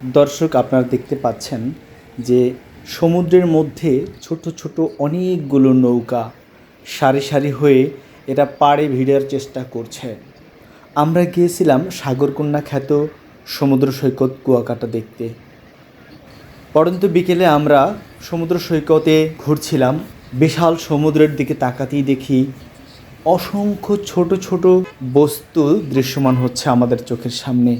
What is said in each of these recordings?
দর্শক আপনারা দেখতে পাচ্ছেন যে সমুদ্রের মধ্যে ছোট ছোট অনেকগুলো নৌকা সারি সারি হয়ে এটা পাড়ে ভিড়ার চেষ্টা করছে। আমরা গিয়েছিলাম সাগরকন্যা খ্যাত সমুদ্র সৈকত কুয়াকাটা দেখতে। পরন্তু বিকেলে আমরা সমুদ্র সৈকতে ঘুরছিলাম, বিশাল সমুদ্রের দিকে তাকাতেই দেখি অসংখ্য ছোট ছোট বস্তু দৃশ্যমান হচ্ছে আমাদের চোখের সামনে।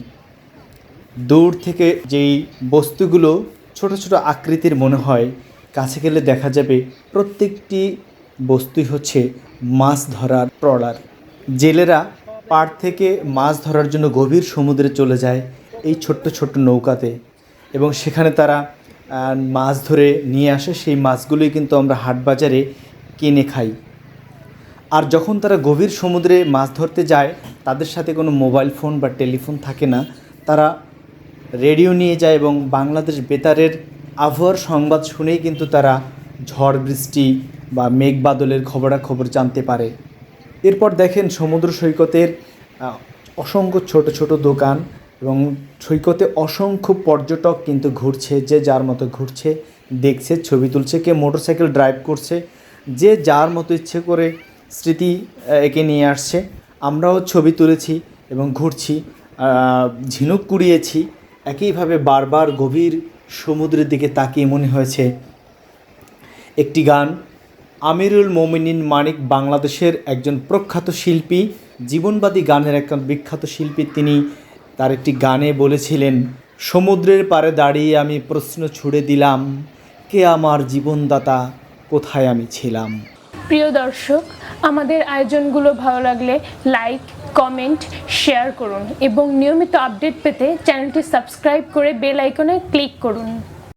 দূর থেকে যেই বস্তুগুলো ছোট ছোট আকৃতির মনে হয়, কাছে গেলে দেখা যাবে প্রত্যেকটি বস্তুই হচ্ছে মাছ ধরার ট্রলার জেলেরা পাড় থেকে মাছ ধরার জন্য গভীর সমুদ্রে চলে যায় এই ছোট্ট ছোট্ট নৌকাতে এবং সেখানে তারা মাছ ধরে নিয়ে আসে, সেই মাছগুলোই কিন্তু আমরা হাট বাজারে কিনে খাই। আর যখন তারা গভীর সমুদ্রে মাছ ধরতে যায়, তাদের সাথে কোনো মোবাইল ফোন বা টেলিফোন থাকে না, তারা রেডিও নিয়ে যায় এবং বাংলাদেশ বেতারের আবহাওয়ার সংবাদ শুনেই কিন্তু তারা ঝড় বৃষ্টি বা মেঘ বাদলের খবরাখবর জানতে পারে। এরপর দেখেন সমুদ্র সৈকতের অসংখ্য ছোট ছোট দোকান এবং সৈকতে অসংখ্য পর্যটক কিন্তু ঘুরছে, যে যার মতো ঘুরছে, দেখছে, ছবি তুলছে, কে মোটরসাইকেল ড্রাইভ করছে, যে যার মতো ইচ্ছে করে স্মৃতি একে নিয়ে আসছে। আমরাও ছবি তুলেছি এবং ঘুরছি ঝিনুক কুড়িয়েছি একইভাবে বারবার গভীর সমুদ্রের দিকে তাকিয়ে মনে হয়েছে একটি গান। আমিরুল মোমিনিন মানিক বাংলাদেশের একজন প্রখ্যাত শিল্পী, জীবনবাদী গানের একজন বিখ্যাত শিল্পী। তিনি তার একটি গানে বলেছিলেন, সমুদ্রের পাড়ে দাঁড়িয়ে আমি প্রশ্ন ছুড়ে দিলাম, কে আমার জীবনদাতা, কোথায় আমি ছিলাম? প্রিয় দর্শক, আমাদের আয়োজনগুলো ভালো লাগলে লাইক কমেন্ট শেয়ার করুন এবং নিয়মিত আপডেট পেতে চ্যানেলটি সাবস্ক্রাইব করে বেল আইকনে ক্লিক করুন।